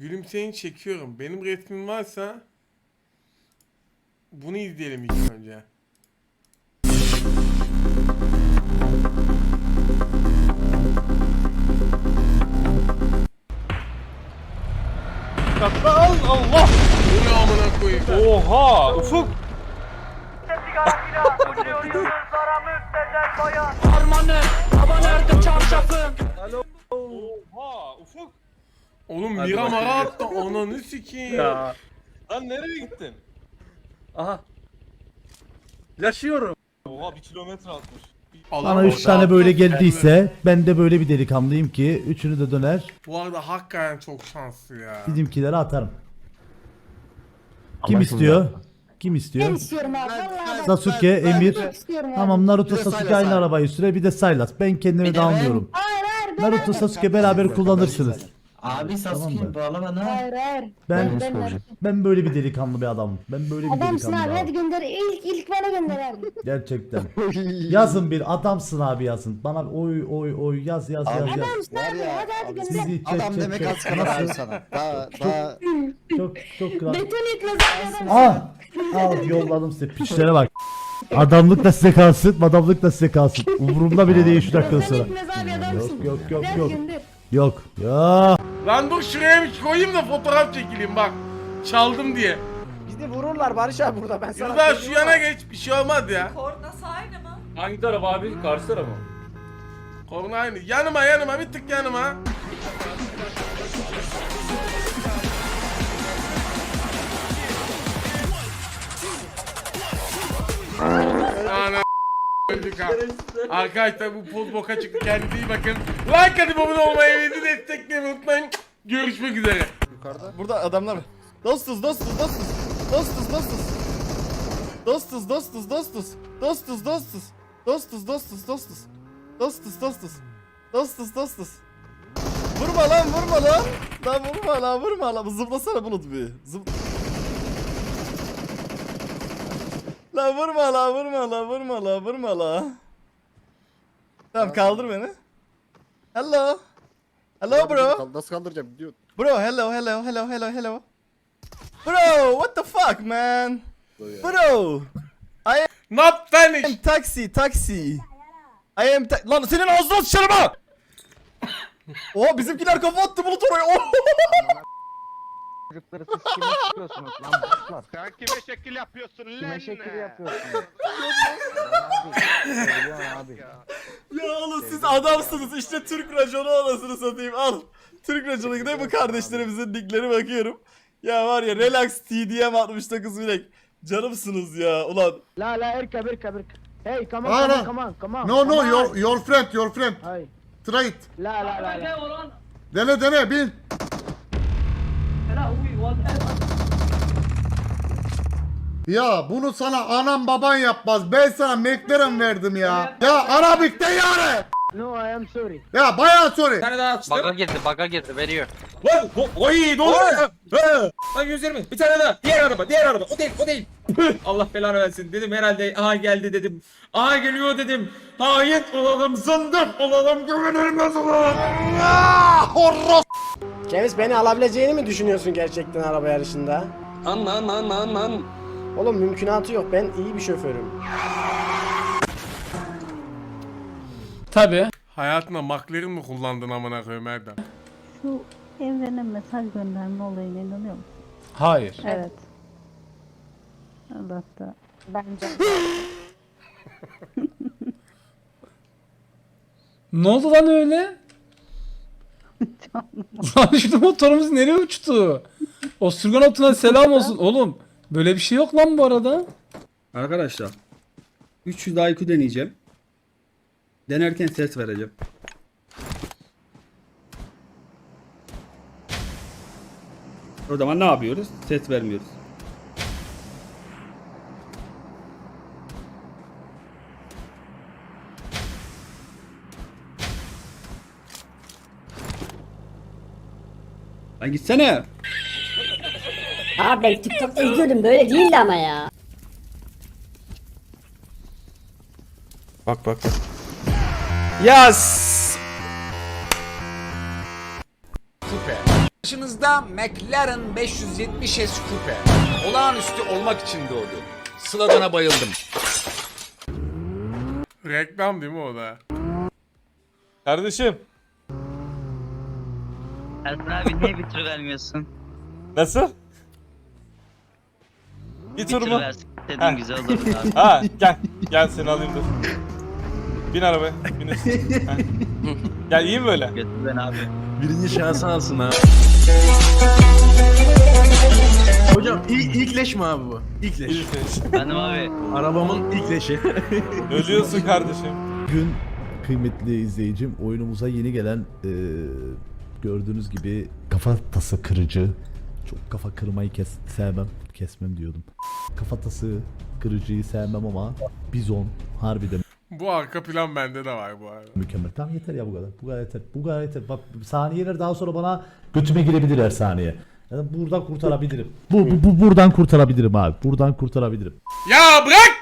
Gülümseyin çekiyorum. Benim resmim varsa bunu izleyelim ilk önce. Al Allah. Bu ne amına koyayım? Oha Ufuk. Harmanım, baba nerede çarşafım? Oha Ufuk. Oğlum Hadi Mira bakayım. Mara attı ananı sikeyim. Ya. Lan nereye gittin? Aha. Yaşıyorum. Oha bir kilometre atmış. Allah Bana 3 Allah. tane böyle geldiyse ben de böyle bir delikanlıyım ki üçünü de döner Bu arada hakikaten çok şanslı ya. bizimkilere atarım. Kim istiyor? Kim Ben istiyor? istiyorum abi. Vallahi. Sasuke, Emir. Çok istiyorum abi. Tamam Naruto de Sasuke Sylas aynı abi. arabayı süre bir de Sylas. Ben kendimi de de anlıyorum. Hayır hayır. Ben Naruto Sasuke beraber kullanırsınız. Abi Tamam mı? Sasuke bağla bana. Hayır hayır. Ben ben, ben böyle bir delikanlı bir adamım. Ben böyle bir Adamsın delikanlı abi hadi adamım. gönder. İlk ilk bana gönder abi. Gerçekten. Yazın bir adamsın abi yazın. Bana oy oy oy yaz yaz yaz yaz. Adamsın Var abi ya, hadi hadi abi gönder. Sizi Adam çek demek çek. az abi Nasıl? sana. Daha daha Çok çok kral. Beton etmez abi adam. Al. Al yolladım size. Piçlere bak. Adamlık da size kalsın, madamlık da size kalsın. Umurumda bile değil şu dakikadan Beton sonra. etmez abi adamsın. Yok yok yok Biraz yok. gönder. Yok. Ya. Lan dur şuraya bir koyayım da fotoğraf çekileyim bak. Çaldım diye. Bizi vururlar Barış abi burada ben sana Yılda şu söyleyeyim yana ama. geç bir şey olmaz ya. Kornası aynı mı? Hangi taraf abi? Karşı taraf mı? Korna aynı. Yanıma yanıma bir tık yanıma. Ana öldük ha. Arkadaşlar bu poz boka çıktı. Kendinize iyi bakın. Like atıp abone olmayı ve bizi desteklemeyi unutmayın. Görüşmek üzere. Burada adamlar. Dostuz dostuz dostuz. Dostuz dostuz. Dostuz dostuz dostuz. Dostuz dostuz. Dostuz dostuz dostuz. Dostuz dostuz. Dostuz dostuz. Vurma lan vurma lan. Lan vurma lan vurma lan. Zıplasana bulut bir. Zıp. Lan vurma lan vurma lan vurma lan vurma lan. Tamam kaldır beni. Hello. Hello bro. Nasıl kaldıracağım diyor. Bro, hello, hello, hello, hello, hello. Bro, what the fuck, man? Bro, Not I'm finished. taxi, taxi. I am ta Lan senin ağzına sıçarım ha! Oha bizimkiler kafa attı bulut oraya. Çocukları siz kime çıkıyorsunuz lan boşlar. Sen kime şekil yapıyorsun lan? Kime şekil yapıyorsunuz? abi. ya oğlum siz adamsınız işte Türk raconu anasını satayım al. Türk raconu gidelim bu kardeşlerimizin nickleri bakıyorum. Ya var ya relax TDM 69 bilek. Canımsınız ya ulan. La la erka birka birka. Hey come on Aa, come on no. come on come on. No no your your friend your friend. Hay. Try it. La la la la. Dene dene bin. Ya bunu sana anan baban yapmaz. Ben sana McLaren verdim ya. Ya Arabik'te yani. No I am sorry. Ya bayağı sorry. Bir tane daha açtım. Baga girdi, baga girdi, veriyor. Lan oy ne oluyor? Ha! Lan gözlerimi. Bir tane daha. Diğer araba, diğer araba. O değil, o değil. Allah belanı versin. Dedim herhalde aha geldi dedim. Aha geliyor dedim. Hain olalım, zındık olalım, güvenilmez olalım. Ceviz beni alabileceğini mi düşünüyorsun gerçekten araba yarışında? An an an an an. Oğlum mümkünatı yok ben iyi bir şoförüm. Tabi. Hayatında McLaren mi kullandın amına koyayım Erdem? Şu evrene mesaj gönderme olayına inanıyor musun? Hayır. Evet. Allah da. Bence. Ne oldu lan öyle? Lan şu motorumuz nereye uçtu? Osurgan otuna selam olsun oğlum. Böyle bir şey yok lan bu arada. Arkadaşlar 300 daha IQ deneyeceğim. Denerken ses vereceğim. O zaman ne yapıyoruz? Ses vermiyoruz. Lan gitsene. Abi ben TikTok'ta izliyordum böyle değildi ama ya. Bak bak. Yes. Karşınızda McLaren 570S Coupe. Olağanüstü olmak için doğdu. Slogana bayıldım. Reklam değil mi o da? Kardeşim Ersin abi niye bir tur vermiyorsun? nasıl? Bir tur mu? Dedim güzel olur abi. Ha gel. Gel seni alayım dur. Bin arabaya. Bin üstüne. Ha. Gel iyi mi böyle? Götür beni abi. Birinci şansı alsın ha. Hocam ilk, ilk leş mi abi bu? İlk leş. İyi şey. Benim abi. Arabamın ilk leşi. Ölüyorsun kardeşim. Bugün kıymetli izleyicim oyunumuza yeni gelen eee, gördüğünüz gibi kafa tası kırıcı. Çok kafa kırmayı kes, sevmem. Kesmem diyordum. Kafatası kırıcıyı sevmem ama bizon harbiden Bu arka plan bende de var bu arada. mükemmel. Tamam yeter ya bu kadar. Bu kadar yeter. Bu kadar yeter. Bak saniyeler daha sonra bana götüme girebilir her saniye. Yani buradan kurtarabilirim. Bu, bu, bu buradan kurtarabilirim abi. Buradan kurtarabilirim. Ya bırak!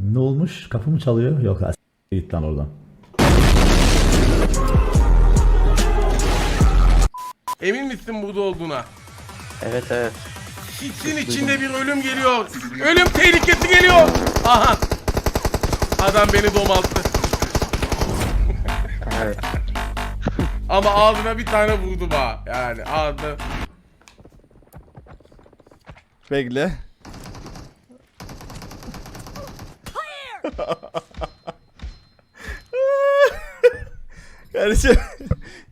Ne olmuş? Kapı mı çalıyor? Yok. as- Git lan oradan. Emin misin burada olduğuna? Evet evet. Hiçsin içinde bir ölüm geliyor. Ölüm tehlikesi geliyor. Aha. Adam beni domalttı. Ama ağzına bir tane vurdu ba. Yani ağzına. Bekle. Kardeşim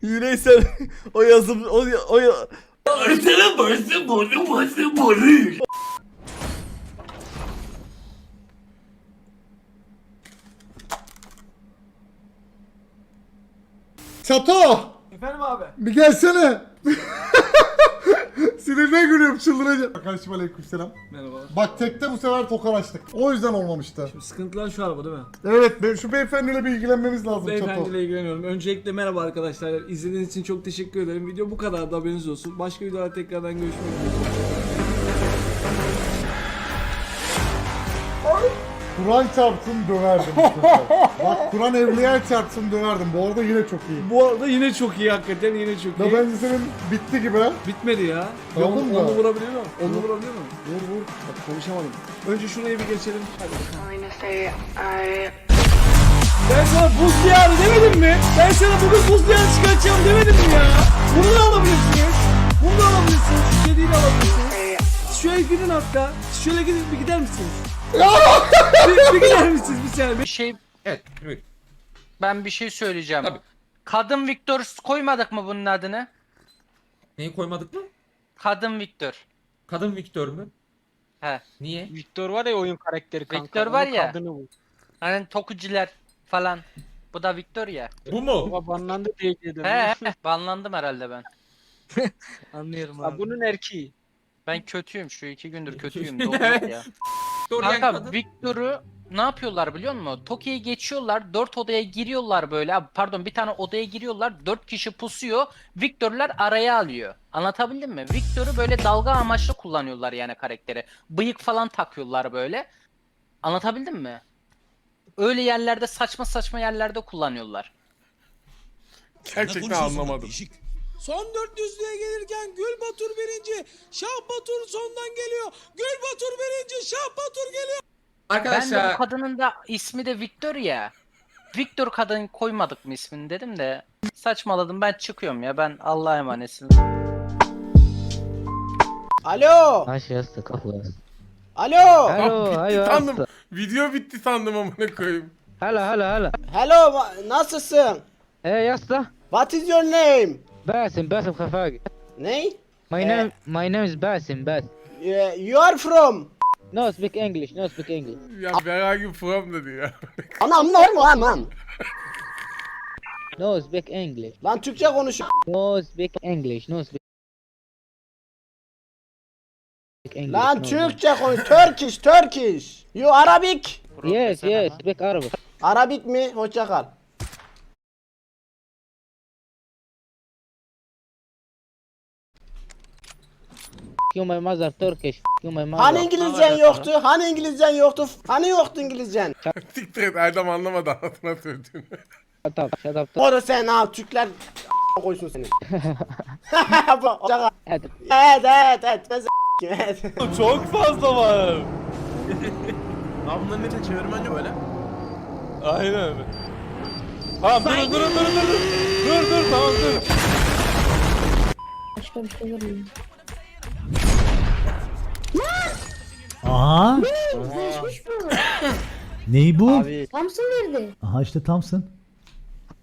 yüreysel o yazım o o Çato! Efendim abi. Bir gelsene. Sinirden gülüyorum çıldıracağım. Kardeşim aleykümselam. Merhaba. Bak tekte bu sefer tokalaştık. O yüzden olmamıştı. Sıkıntılar şu araba değil mi? Evet be- şu beyefendiyle bir ilgilenmemiz lazım Çato. Beyefendiyle ilgileniyorum. Öncelikle merhaba arkadaşlar. İzlediğiniz için çok teşekkür ederim. Video bu kadar da haberiniz olsun. Başka videolarda tekrardan görüşmek üzere. Kur'an çarpsın döverdim. bu sefer. Bak Kur'an evliya çarpsın döverdim. Bu arada yine çok iyi. Bu arada yine çok iyi hakikaten yine çok Da iyi. bence senin bitti gibi. ha. Bitmedi ya. Aldın Onu, mı? onu vurabiliyor muyum? Onu vurabiliyor muyum? Vur vur. Bak konuşamadım. Önce şuraya bir geçelim. Hadi. Ben sana buz diyarı demedim mi? Ben sana bugün buz diyarı çıkartacağım demedim mi ya? Bunu da alabilirsiniz. Bunu da alabilirsiniz. İstediğini alabilirsiniz. Şöyle gidin hatta. Şöyle gidin bir gider misiniz? Bir, bir gider misiniz bir saniye? Bir şey Evet. buyur. ben bir şey söyleyeceğim. Tabii. Kadın Victor koymadık mı bunun adını? Neyi koymadık mı? Kadın Victor. Kadın Victor mu? He. Niye? Victor var ya oyun karakteri kanka, Victor var onun ya. Hani tokuciler falan. Bu da Victor ya. Bu mu? Babanlandı diye dedim. He, he. banlandım herhalde ben. Anlıyorum abi. bunun erkeği. Ben kötüyüm şu iki gündür kötüyüm. Doğru ya. Victor yani Kanka kadın. Victor'u ne yapıyorlar biliyor musun? Toki'ye geçiyorlar. Dört odaya giriyorlar böyle. Abi Pardon bir tane odaya giriyorlar. Dört kişi pusuyor. Victor'lar araya alıyor. Anlatabildim mi? Victor'u böyle dalga amaçlı kullanıyorlar yani karakteri. Bıyık falan takıyorlar böyle. Anlatabildim mi? Öyle yerlerde saçma saçma yerlerde kullanıyorlar. Gerçekten anlamadım. Son 400'lüğe gelirken Gül Batur birinci. Şah Batur sondan geliyor. Gül Batur birinci. Şah Batur geliyor. Ben de Arkadaşlar bu kadının da ismi de Victor ya. Victor kadın koymadık mı ismini dedim de saçmaladım ben çıkıyorum ya ben Allah'a emanetsin. Alo. Alo. Aa, bitti sandım. Video bitti sandım amına koyayım. Hello. ma- Nasılsın? Hey yasta. What is your name? Basim, Basim Khafagi. Ne? My Eh. name my name is Basim, Bas. Eh, You are from? No speak English, no speak English. Ya herhangi from dedi ya. Anam ne mu aman? No speak English. Lan Türkçe konuş. No speak English, no speak English. Lan no, Türkçe konuş. Turkish, Turkish. You Arabic? no. Yes, yes, speak Arabic. Arabik mi? Hoşça kal. You my mother Turkish. You my mother. Hani İngilizcen yoktu? Hani İngilizcen yoktu? Hani yoktu İngilizcen? Siktir et Erdem anlamadı anlatına söylediğini. Shut up, shut up. Onu sen al Türkler koysun seni. evet evet evet ben evet. Çok fazla var. Abi bunların ne çevirmence böyle? Aynen. Tamam durun durun durun durun. Dur dur tamam dur. Başka bir şey görmüyorum. Aha. Değişmiş bu. Ney bu? Thompson verdi. Aha işte Thompson.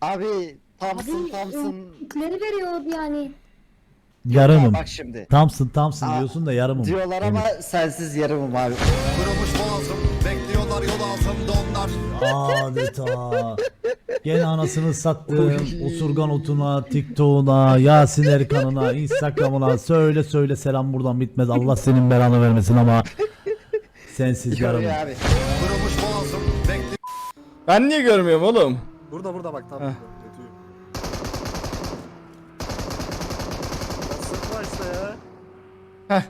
Abi Thompson Thompson. Kitleri veriyordu yani. Yarımım. Bak şimdi. Thompson Thompson diyorsun da yarımım. Diyorlar ama sensiz yarımım abi. Adeta. Gene anasını sattım. Osurgan otuna, TikTok'una, Yasin Erkan'ına, Instagram'ına. Söyle söyle selam buradan bitmez. Allah senin belanı vermesin ama. Sensiz yarımım. abi. Ben niye görmüyorum oğlum? Burada burada bak tam. Heh. Sıkma işte ya.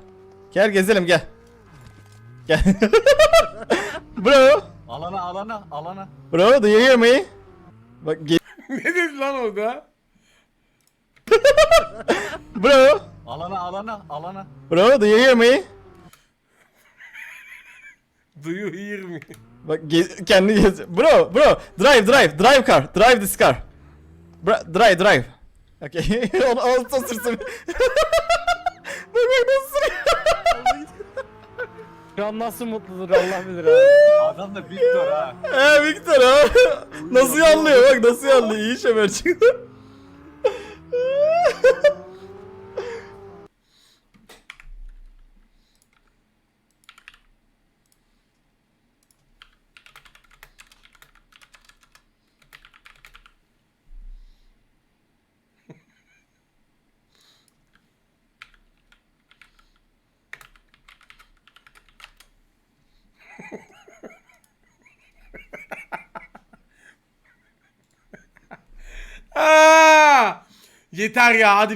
Gel gezelim gel. Gel. Bro. Alana alana alana. Bro do you hear me? Bak ge- ne dedi lan orada? Bro. Alana alana alana. Bro do you hear me? Duyuyor hear mi? Bak ge- kendi gez. Bro, bro, drive, drive, drive car, drive this car. Bro, drive, drive. Okay, onu ağzına sürsün. bak bak nasıl sürüyor. Şu an nasıl mutludur Allah bilir abi. Adam da Victor ha. He Victor ha. nasıl yanlıyor bak nasıl yanlıyor. İyi şemer çıktı. Aa! Yeter ya hadi